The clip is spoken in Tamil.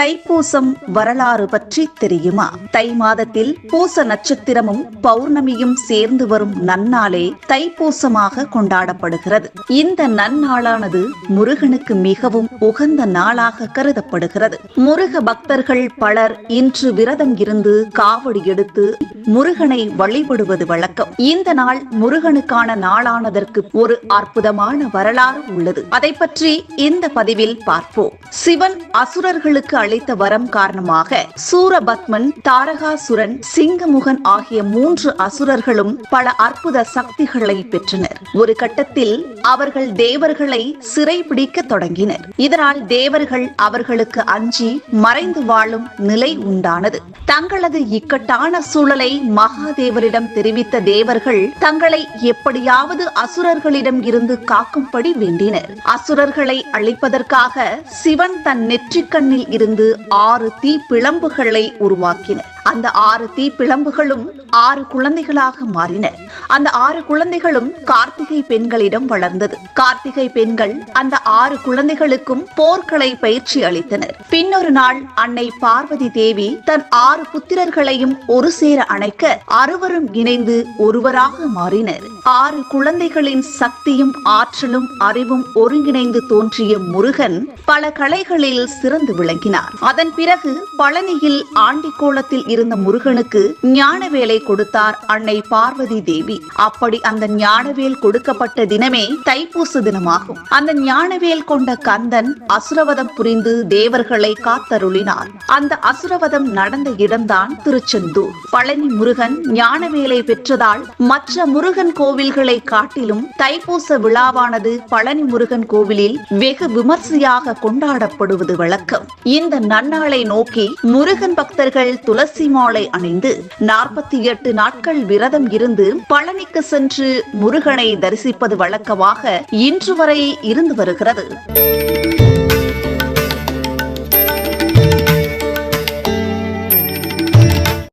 தைப்பூசம் வரலாறு பற்றி தெரியுமா? தை மாதத்தில் பூச நட்சத்திரமும் பௌர்ணமியும் சேர்ந்து வரும் நன்னாளே தைப்பூசமாக கொண்டாடப்படுகிறது. இந்த நன்னாளானது முருகனுக்கு மிகவும் உகந்த நாளாக கருதப்படுகிறது. முருக பக்தர்கள் பலர் இன்று விரதம் இருந்து காவடி எடுத்து முருகனை வழிபடுவது வழக்கம். இந்த நாள் முருகனுக்கான நாளானதற்கு ஒரு அற்புதமான வரலாறு உள்ளது. அதை பற்றி இந்த பதிவில் பார்ப்போம். சிவன் அசுரர்களுக்கு அளித்த வரம் காரணமாக சூரபத்மன் தாரகாசுரன் சிங்கமுகன் ஆகிய மூன்று அசுரர்களும் பல அற்புத சக்திகளை பெற்றனர். ஒரு கட்டத்தில் அவர்கள் தேவர்களை சிறைபிடிக்க தொடங்கினர். இதனால் தேவர்கள் அவர்களுக்கு அஞ்சி மறைந்து வாழும் நிலை உண்டானது. தங்களது இக்கட்டான சூழலை மகாதேவரிடம் தெரிவித்த தேவர்கள் தங்களை எப்படியாவது அசுரர்களிடம் இருந்து காக்கும்படி வேண்டினர். அசுரர்களை அழிப்பதற்காக சிவன் தன் நெற்றிக்கண்ணில் இருந்து ஆறு தீ பிளம்புகளை உருவாக்கினர் அந்த ஆறு தீ பிளம்புகளும் ஆறு குழந்தைகளாக மாறின. அந்த ஆறு குழந்தைகளும் கார்த்திகை பெண்களிடம் வளர்ந்தது. கார்த்திகை பெண்கள் அந்த ஆறு குழந்தைகளுக்கும் போர்க்களை பயிற்சி அளித்தனர். பின்னொரு நாள் அன்னை பார்வதி தேவி தன் ஆறு புத்திரர்களையும் ஒரு சேர அணைக்க அறுவரும் இணைந்து ஒருவராக மாறினர். ஆறு குழந்தைகளின் சக்தியும் ஆற்றலும் அறிவும் ஒருங்கிணைந்து தோன்றிய முருகன் பல கலைகளில் சிறந்து விளங்கினார். அதன் பிறகு பழனியில் ஆண்டிக்கோலத்தில் இருந்த முருகனுக்கு ஞானவேலை கொடுத்தார் அன்னை பார்வதி தேவி. அப்படி அந்த ஞானவேல் கொடுக்கப்பட்ட தினமே தைப்பூச தினமாகும். அந்த ஞானவேல் கொண்ட கந்தன் அசுரவதம் புரிந்து தேவர்களை காத்தருளினார். அந்த அசுரவதம் நடந்த இடம்தான் திருச்செந்தூர். பழனி முருகன் ஞானவேலை பெற்றதால் மற்ற முருகன் கோவில்களை காட்டிலும் தைப்பூச விழாவானது பழனி முருகன் கோவிலில் வெகு விமர்சையாக கொண்டாடப்படுவது வழக்கம். இந்த நன்னாளை நோக்கி முருகன் பக்தர்கள் துளசி துளசி மாலை அணிந்து நாற்பத்தி எட்டு நாட்கள் விரதம் இருந்து பழனிக்கு சென்று முருகனை தரிசிப்பது வழக்கமாக இன்று வரை இருந்து வருகிறது.